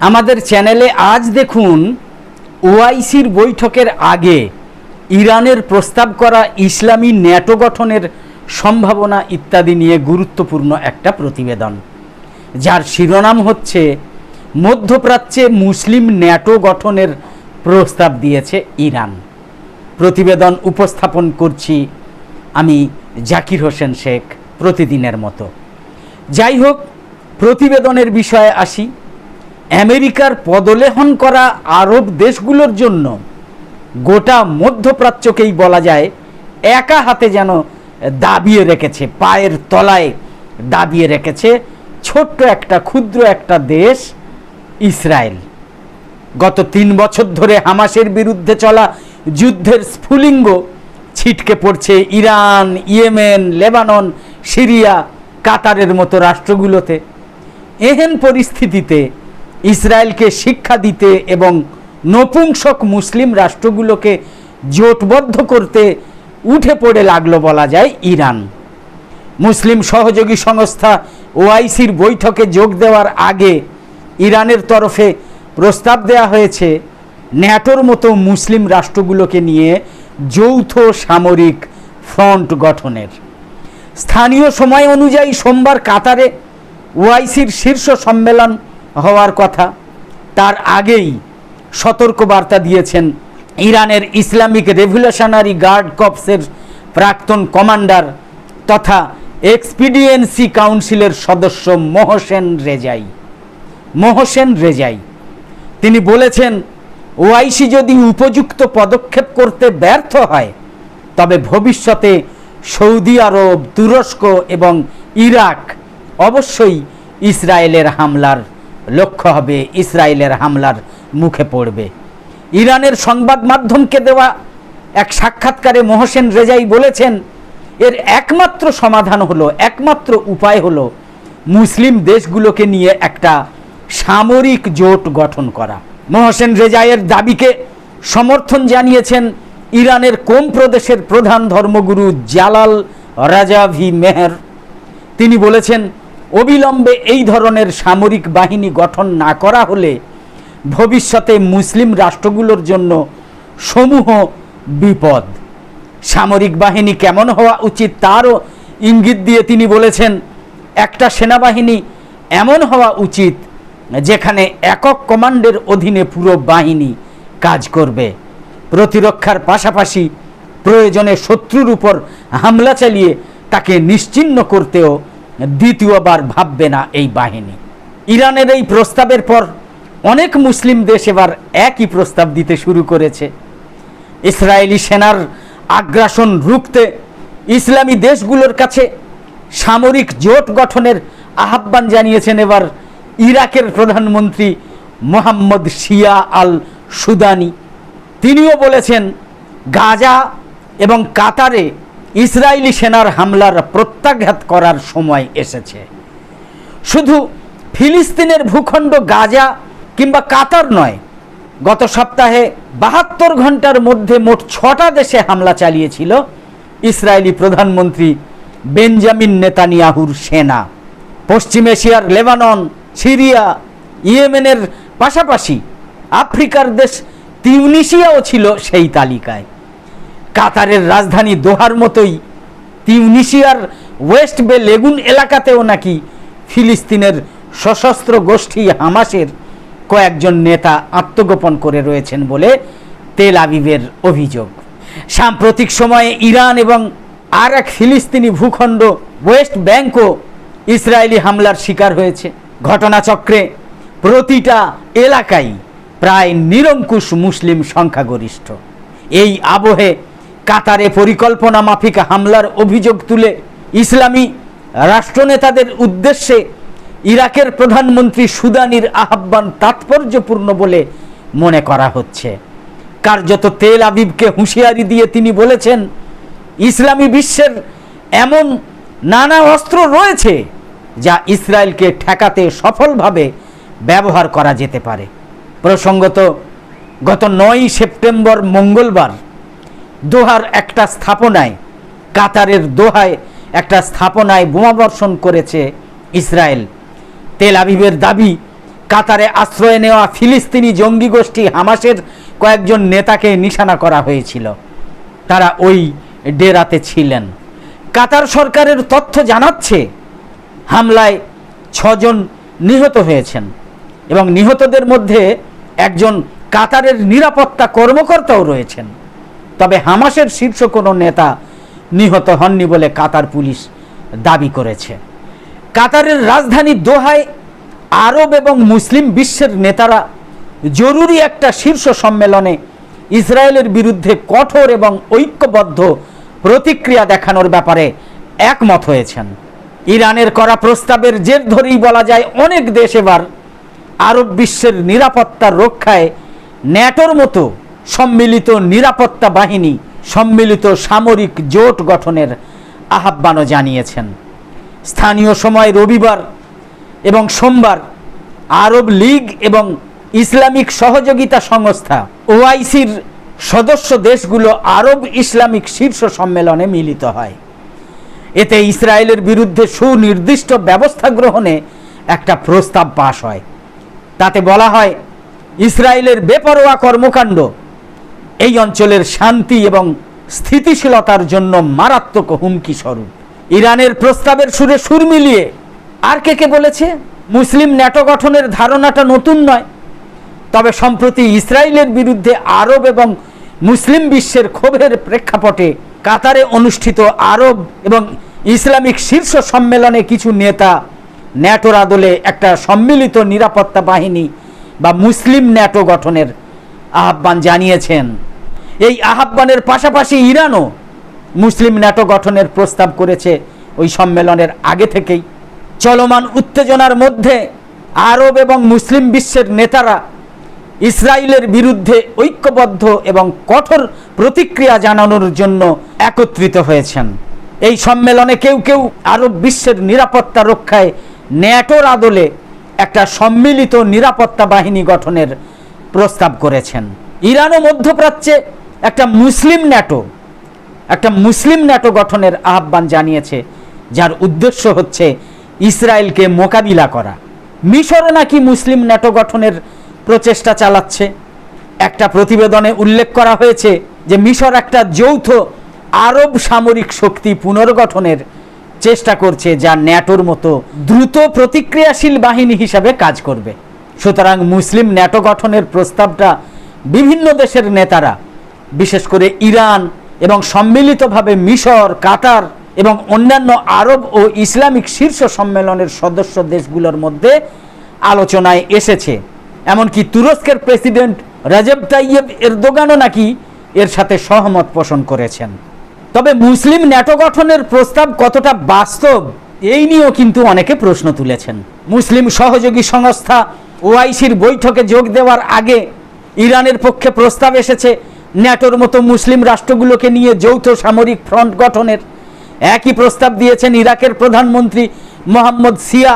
আমাদের চ্যানেলে আজ দেখুন ওআইসির বৈঠকের আগে ইরানের প্রস্তাব করা ইসলামী ন্যাটো গঠনের সম্ভাবনা ইত্যাদি নিয়ে গুরুত্বপূর্ণ একটা প্রতিবেদন। যার শিরোনাম হচ্ছে, মধ্যপ্রাচ্যে মুসলিম ন্যাটো গঠনের প্রস্তাব দিয়েছে ইরান। প্রতিবেদন উপস্থাপন করছি আমি জাকির হোসেন শেখ প্রতিদিনের মতো। যাই হোক, প্রতিবেদনের বিষয়ে আসি। আমেরিকার পদলেহন করা আরব দেশগুলোর জন্য গোটা মধ্যপ্রাচ্যকেই বলা যায় একা হাতে যেন দাবিয়ে রেখেছে, পায়ের তলায় দাবিয়ে রেখেছে ছোট্ট একটা, ক্ষুদ্র একটা দেশ ইসরায়েল। গত তিন বছর ধরে হামাসের বিরুদ্ধে চলা যুদ্ধের স্ফুলিঙ্গ ছিটকে পড়ছে ইরান, ইয়েমেন, লেবানন, সিরিয়া, কাতারের মতো রাষ্ট্রগুলোতে। এহেন পরিস্থিতিতে ইসরায়েলকে শিক্ষা দিতে এবং নপুংসক মুসলিম রাষ্ট্রগুলোকে জোটবদ্ধ করতে উঠে পড়ে লাগল বলা যায় ইরান। মুসলিম সহযোগী সংস্থা ওআইসির বৈঠকে যোগ দেওয়ার আগে ইরানের তরফে প্রস্তাব দেওয়া হয়েছে, ন্যাটোর মতো মুসলিম রাষ্ট্রগুলোকে নিয়ে যৌথ সামরিক ফ্রন্ট গঠনের। স্থানীয় সময় অনুযায়ী সোমবার কাতারে ওআইসির শীর্ষ সম্মেলন হওয়ার কথা। তার আগেই সতর্কবার্তা দিয়েছেন ইরানের ইসলামিক রেভলিউশনারি গার্ড কপসের প্রাক্তন কমান্ডার তথা এক্সপিডিয়েন্সি কাউন্সিলের সদস্য মোহসেন রেজাই। মোহসেন রেজাই। তিনি বলেছেন ওআইসি যদি উপযুক্ত পদক্ষেপ করতে ব্যর্থ হয়, তবে ভবিষ্যতে সৌদি আরব, তুরস্ক এবং ইরাক অবশ্যই ইসরায়েলের হামলার লক্ষ্য হবে, ইসরায়েলের হামলার মুখে পড়বে। ইরানের সংবাদ মাধ্যমকে দেওয়া এক সাক্ষাৎকারে মোহসেন রেজাই বলেছেন, এর একমাত্র সমাধান হলো, একমাত্র উপায় হলো মুসলিম দেশগুলোকে নিয়ে একটা সামরিক জোট গঠন করা। মোহসেন রেজাইয়ের দাবিকে সমর্থন জানিয়েছেন ইরানের কোম প্রদেশের প্রধান ধর্মগুরু জালাল রাজাভি মেহর। তিনি বলেছেন অবিলম্বে এই ধরনের সামরিক বাহিনী গঠন না করা হলে ভবিষ্যতে মুসলিম রাষ্ট্রগুলোর জন্য সমূহ বিপদ। সামরিক বাহিনী কেমন হওয়া উচিত তারও ইঙ্গিত দিয়ে তিনি বলেছেন, একটা সেনাবাহিনী এমন হওয়া উচিত যেখানে একক কমান্ডের অধীনে পুরো বাহিনী কাজ করবে। প্রতিরক্ষার পাশাপাশি প্রয়োজনে শত্রুর উপর হামলা চালিয়ে তাকে নিশ্চিহ্ন করতেও দ্বিতীয়বার ভাববে না এই বাহিনী। ইরানের এই প্রস্তাবের পর অনেক মুসলিম দেশ এবার একই প্রস্তাব দিতে শুরু করেছে। ইসরায়েলি সেনার আগ্রাসন রুখতে ইসলামী দেশগুলোর কাছে সামরিক জোট গঠনের আহ্বান জানিয়েছেন এবার ইরাকের প্রধানমন্ত্রী মোহাম্মদ শিয়া আল সুদানি তিনিও বলেছেন, গাজা এবং কাতারে ইসরায়েলি সেনার হামলার প্রত্যাঘাত করার সময় এসেছে। শুধু ফিলিস্তিনের ভূখণ্ড গাজা কিংবা কাতার নয়, গত সপ্তাহে বাহাত্তর ঘণ্টার মধ্যে মোট ছটা দেশে হামলা চালিয়েছিল ইসরায়েলি প্রধানমন্ত্রী বেঞ্জামিন নেতানিয়াহুর সেনা। পশ্চিম এশিয়ার লেবানন, সিরিয়া, ইয়েমেনের পাশাপাশি আফ্রিকার দেশ তিউনিশিয়াও ছিল সেই তালিকায়। কাতারের রাজধানী দোহার মতোই। তিউনিশিয়ার ওয়েস্ট বে লেগুন এলাকাতেও নাকি ফিলিস্তিনের সশস্ত্র গোষ্ঠী হামাসের কয়েকজন নেতা আত্মগোপন করে রয়েছেন বলে তেল আবিবের অভিযোগ। সাম্প্রতিক সময়ে ইরান এবং আর এক ফিলিস্তিনি ভূখণ্ড ওয়েস্ট ব্যাংকও ইসরায়েলি হামলার শিকার হয়েছে। ঘটনাচক্রে প্রতিটা এলাকায় প্রায় নিরঙ্কুশ মুসলিম সংখ্যাগরিষ্ঠ। এই আবহে কাতারে পরিকল্পনা মাফিক হামলার অভিযোগ তুলে ইসলামী রাষ্ট্রনেতাদের উদ্দেশ্যে ইরাকের প্রধানমন্ত্রী সুদানির আহ্বান তাৎপর্যপূর্ণ বলে মনে করা হচ্ছে। কার্যত তেল আবিবকে হুঁশিয়ারি দিয়ে তিনি বলেছেন, ইসলামী বিশ্বের এমন নানা অস্ত্র রয়েছে যা ইসরায়েলকে ঠেকাতে সফলভাবে ব্যবহার করা যেতে পারে। প্রসঙ্গত, গত নয়ই সেপ্টেম্বর মঙ্গলবার দোহার একটা স্থাপনায়, কাতারের দোহায় একটা স্থাপনায় বোমাবর্ষণ করেছে ইসরায়েল। তেল আবিবের দাবি, কাতারে আশ্রয় নেওয়া ফিলিস্তিনি জঙ্গি গোষ্ঠী হামাসের কয়েকজন নেতাকে নিশানা করা হয়েছিল। তারা ওই ডেরাতে ছিলেন। কাতার সরকারের তথ্য জানাচ্ছে, হামলায় ছজন নিহত হয়েছেন এবং নিহতদের মধ্যে একজন কাতারের নিরাপত্তা কর্মকর্তাও রয়েছেন। তবে হামাসের শীর্ষ কোনো নেতা নিহত হননি বলে কাতার পুলিশ দাবি করেছে। কাতারের রাজধানী দোহায় আরব এবং মুসলিম বিশ্বের নেতারা জরুরি একটা শীর্ষ সম্মেলনে ইসরায়েলের বিরুদ্ধে কঠোর এবং ঐক্যবদ্ধ প্রতিক্রিয়া দেখানোর ব্যাপারে একমত হয়েছেন। ইরানের করা প্রস্তাবের জের ধরেই বলা যায় অনেক দেশ এবার আরব বিশ্বের নিরাপত্তা রক্ষায় ন্যাটোর মতো সম্মিলিত নিরাপত্তা বাহিনী, সম্মিলিত সামরিক জোট গঠনের আহ্বানও জানিয়েছেন। স্থানীয় সময় রবিবার এবং সোমবার আরব লীগ এবং ইসলামিক সহযোগিতা সংস্থা ওআইসির সদস্য দেশগুলো আরব ইসলামিক শীর্ষ সম্মেলনে মিলিত হয়। এতে ইসরায়েলের বিরুদ্ধে সুনির্দিষ্ট ব্যবস্থা গ্রহণে একটা প্রস্তাব পাশ হয়। তাতে বলা হয়, ইসরায়েলের বেপরোয়া কর্মকাণ্ড এই অঞ্চলের শান্তি এবং স্থিতিশীলতার জন্য মারাত্মক হুমকি স্বরূপ। ইরানের প্রস্তাবের সুরে সুর মিলিয়ে আর কে কে বলেছে? মুসলিম ন্যাটো গঠনের ধারণাটা নতুন নয়। তবে সম্প্রতি ইসরায়েলের বিরুদ্ধে আরব এবং মুসলিম বিশ্বের ক্ষোভের প্রেক্ষাপটে কাতারে অনুষ্ঠিত আরব এবং ইসলামিক শীর্ষ সম্মেলনে কিছু নেতা ন্যাটোর আদলে একটা সম্মিলিত নিরাপত্তা বাহিনী বা মুসলিম ন্যাটো গঠনের আহ্বান জানিয়েছেন। এই আহ্বানের পাশাপাশি ইরানও মুসলিম ন্যাটো গঠনের প্রস্তাব করেছে ওই সম্মেলনের আগে থেকেই। চলমান উত্তেজনার মধ্যে আরব এবং মুসলিম বিশ্বের নেতারা ইসরায়েলের বিরুদ্ধে ঐক্যবদ্ধ এবং কঠোর প্রতিক্রিয়া জানানোর জন্য একত্রিত হয়েছেন। এই সম্মেলনে কেউ কেউ আরব বিশ্বের নিরাপত্তা রক্ষায় ন্যাটোর আদলে একটা সম্মিলিত নিরাপত্তা বাহিনী গঠনের প্রস্তাব করেছেন। ইরান ও মধ্যপ্রাচ্যে একটা মুসলিম ন্যাটো, একটা মুসলিম ন্যাটো গঠনের আহ্বান জানিয়েছে, যার উদ্দেশ্য হচ্ছে ইসরায়েলকে মোকাবিলা করা। মিশরও নাকি মুসলিম ন্যাটো গঠনের প্রচেষ্টা চালাচ্ছে। একটা প্রতিবেদনে উল্লেখ করা হয়েছে যে মিশর একটা যৌথ আরব সামরিক শক্তি পুনর্গঠনের চেষ্টা করছে, যা ন্যাটোর মতো দ্রুত প্রতিক্রিয়াশীল বাহিনী হিসাবে কাজ করবে। সুতরাং মুসলিম ন্যাটো গঠনের প্রস্তাবটা বিভিন্ন দেশের নেতারা বিশেষ করে ইরান এবং সম্মিলিতভাবে মিশর, কাতার এবং অন্যান্য আরব ও ইসলামিক শীর্ষ সম্মেলনের সদস্য দেশগুলোর মধ্যে আলোচনায় এসেছে। এমনকি তুরস্কের প্রেসিডেন্ট রাজেব তাইয়েব এরদোগানও নাকি এর সাথে সহমত পোষণ করেছেন। তবে মুসলিম ন্যাটো গঠনের প্রস্তাব কতটা বাস্তব, এই নিয়েও কিন্তু অনেকে প্রশ্ন তুলেছেন। মুসলিম সহযোগী সংস্থা ওআইসির বৈঠকে যোগ দেওয়ার আগে ইরানের পক্ষে প্রস্তাব এসেছে ন্যাটোর মতো মুসলিম রাষ্ট্রগুলোকে নিয়ে যৌথ সামরিক ফ্রন্ট গঠনের একই প্রস্তাব দিয়েছেন ইরাকের প্রধানমন্ত্রী মোহাম্মদ সিয়া।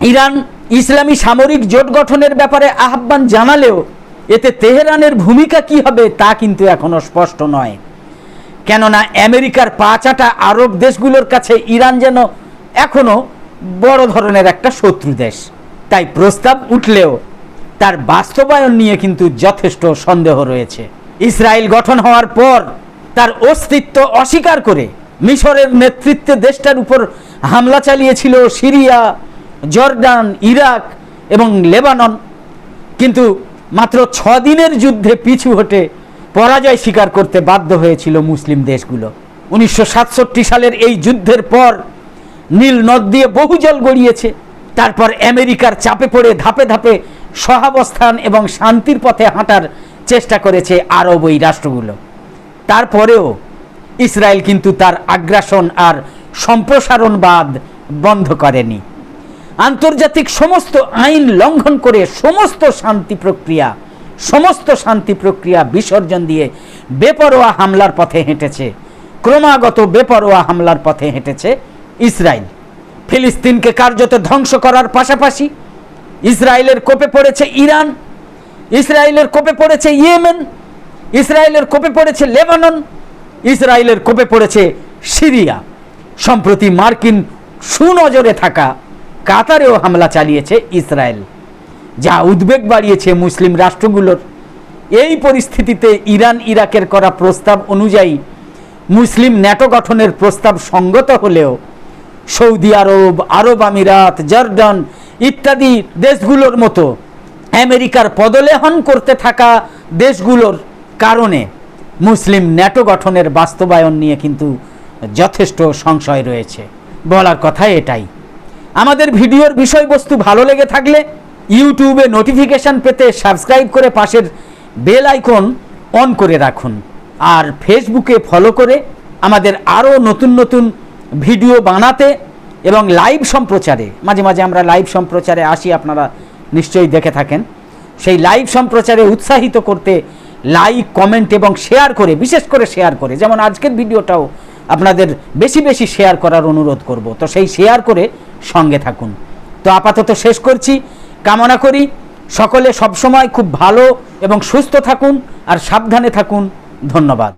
ইরান ইসলামী সামরিক জোট গঠনের ব্যাপারে আহ্বান জানালেও এতে তেহরানের ভূমিকা কি হবে তা কিন্তু এখনও স্পষ্ট নয়। কেননা আমেরিকার পাঁচাটা আরব দেশগুলোর কাছে ইরান যেন এখনও বড় ধরনের একটা শত্রু দেশ। তাই প্রস্তাব উঠলেও তার বাস্তবায়ন নিয়ে কিন্তু যথেষ্ট সন্দেহ রয়েছে। ইসরায়েল গঠন হওয়ার পর তার অস্তিত্ব অস্বীকার করে মিশরের নেতৃত্বে দেশটার উপর হামলা চালিয়েছিল সিরিয়া, জর্ডান, ইরাক এবং লেবানন। কিন্তু মাত্র ছ দিনের যুদ্ধে পিছু হটে পরাজয় স্বীকার করতে বাধ্য হয়েছিল মুসলিম দেশগুলো। উনিশশো সাতষট্টি সালের এই যুদ্ধের পর নীল নদ দিয়ে বহু জল গড়িয়েছে। তারপর আমেরিকার চাপে পড়ে ধাপে ধাপে সহাবস্থান এবং শান্তির পথে হাঁটার চেষ্টা করেছে আরব ওই রাষ্ট্রগুলো। তারপরেও ইসরায়েল কিন্তু তার আগ্রাসন আর সম্প্রসারণবাদ বন্ধ করেনি। আন্তর্জাতিক সমস্ত আইন লঙ্ঘন করে সমস্ত শান্তি প্রক্রিয়া, সমস্ত শান্তি প্রক্রিয়া বিসর্জন দিয়ে বেপরোয়া হামলার পথে হেঁটেছে। ক্রমাগত বেপরোয়া হামলার পথে হেঁটেছে ইসরায়েল। ফিলিস্তিনকে কার্যত ধ্বংস করার পাশাপাশি ইসরায়েলের কোপে পড়েছে ইরান ইসরায়েলের কোপে পড়েছে ইয়েমেন, ইসরায়েলের কোপে পড়েছে লেবানন, ইসরায়েলের কোপে পড়েছে সিরিয়া। সম্প্রতি মার্কিন সুনজরে থাকা কাতারেও হামলা চালিয়েছে ইসরায়েল, যা উদ্বেগ বাড়িয়েছে মুসলিম রাষ্ট্রগুলোর। এই পরিস্থিতিতে ইরান ইরাকের করা প্রস্তাব অনুযায়ী মুসলিম ন্যাটো গঠনের প্রস্তাব সঙ্গত হলেও সৌদি আরব আরব আমিরাত, জর্ডন ইত্যাদি দেশগুলোর মতো আমেরিকার পদলেহন করতে থাকা দেশগুলোর কারণে মুসলিম ন্যাটো গঠনের বাস্তবায়ন নিয়ে কিন্তু যথেষ্ট সংশয় রয়েছে। বলার কথা এটাই। আমাদের ভিডিওর বিষয়বস্তু ভালো লেগে থাকলে ইউটিউবে নোটিফিকেশন পেতে সাবস্ক্রাইব করে পাশের বেল আইকন অন করে রাখুন। আর ফেসবুকে ফলো করে আমাদের আরও নতুন নতুন ভিডিও বানাতে এবং লাইভ সম্প্রচারে, মাঝে মাঝে আমরা লাইভ সম্প্রচারে আসি, আপনারা নিশ্চয়ই দেখে থাকেন। সেই লাইভ সম্প্রচারে উৎসাহিত করতে লাইক কমেন্ট এবং শেয়ার করে, বিশেষ করে শেয়ার করে, যেমন আজকের ভিডিওটাও আপনাদের বেশি বেশি শেয়ার করার অনুরোধ করব। তো সেই শেয়ার করে সঙ্গে থাকুন। তো আপাতত শেষ করছি। কামনা করি সকলে সবসময় খুব ভালো এবং সুস্থ থাকুন আর সাবধানে থাকুন। ধন্যবাদ।